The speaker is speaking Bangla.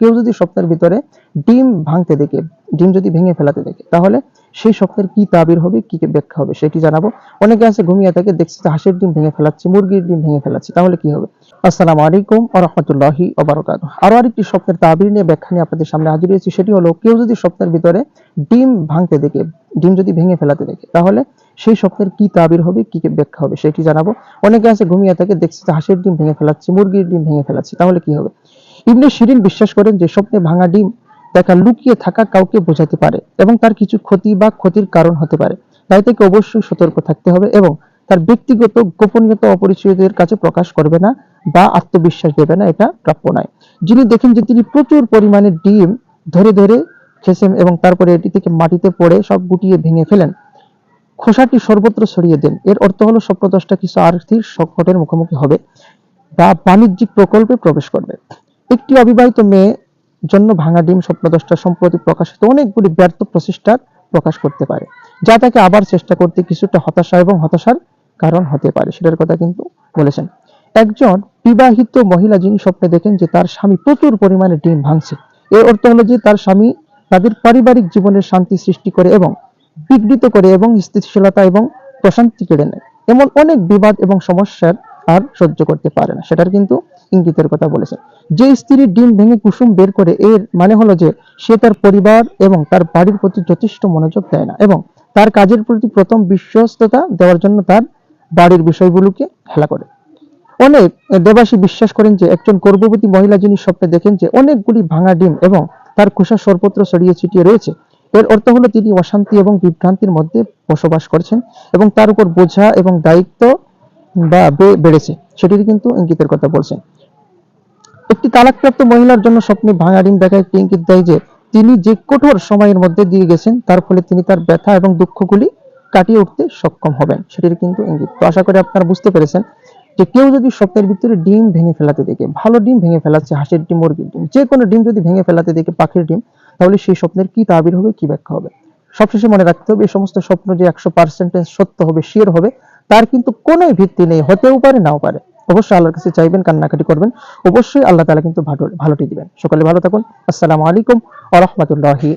কেউ যদি স্বপ্নের ভিতরে ডিম ভাঙতে দেখে, ডিম যদি ভেঙে ফেলাতে দেখে, তাহলে সেই স্বপ্নের কি তাবির হবে, কি ব্যাখ্যা হবে, সেটি জানাব। অনেকে আছে ঘুমিয়ে থাকে, দেখছি হাঁসের ডিম ভেঙে ফেলাচ্ছে, মুরগির ডিম ভেঙে ফেলাচ্ছে, তাহলে কি হবে? আসসালামু আলাইকুম রাহমাতুল্লাহি ওয়া আরও আরেকটি স্বপ্নের তাবির নিয়ে ব্যাখ্যা নিয়ে আপনাদের সামনে হাজির হয়েছি, সেটি হলো কেউ যদি স্বপ্নের ভিতরে ডিম ভাঙতে দেখে, ডিম যদি ভেঙে ফেলাতে দেখে, তাহলে সেই স্বপ্নের কি তাবির হবে, কি ব্যাখ্যা হবে, সেটি জানাব। অনেকে আছে ঘুমিয়ে থাকে, দেখছি হাঁসের ডিম ভেঙে ফেলাচ্ছে, মুরগির ডিম ভেঙে ফেলাচ্ছে, তাহলে কি হবে? ইবনে শিরিন বিশ্বাস করেন যে স্বপ্নে ভাঙা ডিম দেখা লুকিয়ে থাকা কাউকে বোঝাতে পারে এবং তার কিছু ক্ষতি বা ক্ষতির কারণ হতে পারে। তাই থেকে অবশ্যই সতর্ক থাকতে হবে এবং তার ব্যক্তিগত, গোপনীয়তা, অপরিচিতদের কাছে প্রকাশ করবে না বা আত্মবিশ্বাস দেবে না, এটা প্রাপ্য নয়। যিনি দেখেন যে তিনি প্রচুর পরিমাণে ডিম ধরে ধরে খেসেন এবং তারপরে এটি থেকে মাটিতে পড়ে সব গুটিয়ে ভেঙে ফেলেন, খোসাটি সর্বত্র ছড়িয়ে দেন। এর অর্থ হলো স্বপ্নদশটা কিছু আর্থিক সংকটের মুখোমুখি হবে বা বাণিজ্যিক প্রকল্পে প্রবেশ করবে। একটি অবিবাহিত মেয়ে জন্য ভাঙা ডিম স্বপ্নদশটা সম্প্রতি প্রকাশিত অনেকগুলি ব্যর্থ প্রচেষ্টার প্রকাশ করতে পারে, যা তাকে আবার চেষ্টা করতে কিছুটা হতাশা এবং হতাশার কারণ হতে পারে, সেটার কথা কিন্তু বলেছেন। একজন বিবাহিত মহিলা যিনি স্বপ্নে দেখেন যে তার স্বামী প্রচুর পরিমাণে ডিম ভাঙছে, এর অর্থ হলো যে তার স্বামী তাদের পারিবারিক জীবনের শান্তি সৃষ্টি করে এবং বিঘ্নিত করে এবং স্থিতিশীলতা এবং প্রশান্তি কেড়ে নেয়। এমন অনেক বিবাদ এবং সমস্যার আর সহ্য করতে পারে না। সেটার কিন্তু ইঙ্গিতের কথা বলেছেন। যে স্ত্রীর ডিম ভেঙে কুসুম বের করে, এর মানে হলো যে সে তার পরিবার এবং তার বাড়ির প্রতি যথেষ্ট মনোযোগ দেয় না এবং তার কাজের প্রতি প্রথম বিশ্বস্ততা দেওয়ার জন্য তার বাড়ির বিষয়গুলোকে হেলা করে। অনেক দেবাসী বিশ্বাস করেন যে একজন গর্ভবতী মহিলা যিনি স্বপ্নে দেখেন যে অনেকগুলি ভাঙা ডিম এবং তার খোসা সর্বত্র ছড়িয়ে ছিটিয়ে রয়েছে, এর অর্থ হলো তিনি অশান্তি এবং বিভ্রান্তির মধ্যে বসবাস করছেন এবং তার উপর বোঝা এবং দায়িত্ব বা বেড়েছে। সেটির কিন্তু ইঙ্গিতের কথা বলছেন একটি তালাকপ্রাপ্ত মহিলার জন্য স্বপ্নে ভাঙা ডিম দেখা একটি ইঙ্গিত দেয় যে, তিনি যে কঠোর সময়ের মধ্যে দিয়ে গেছেন, তার ফলে তিনি তার ব্যথা এবং দুঃখগুলি কাটিয়ে উঠতে সক্ষম হবেন। সেটির কিন্তু ইঙ্গিত। তো আশা করি আপনারা বুঝতে পেরেছেন যে, কেউ যদি স্বপ্নের ভিতরে ডিম ভেঙে ফেলাতে দেখে, ভালো ডিম ভেঙে ফেলাচ্ছে, হাঁসের ডিম, মুরগির ডিম, যে কোনো ডিম যদি ভেঙে ফেলাতে দেখে পাখির ডিম, তাহলে সেই স্বপ্নের কি তাবির হবে, কি ব্যাখ্যা হবে? সবশেষে মনে রাখতে হবে এই সমস্ত স্বপ্ন যে একশো পার্সেন্টেজ সত্য হবে, শিওর হবে তার কিন্তু কোনোই ভিত্তি নেই, হতেও পারে, নাও পারে। অবশ্যই আল্লাহর কাছে চাইবেন, কান্নাকাটি করবেন। অবশ্যই আল্লাহ তালা কিন্তু ভালো ভালোটি দিবেন। সকালে ভালো থাকুন। আসসালামু আলাইকুম আ রহমতুল্লাহি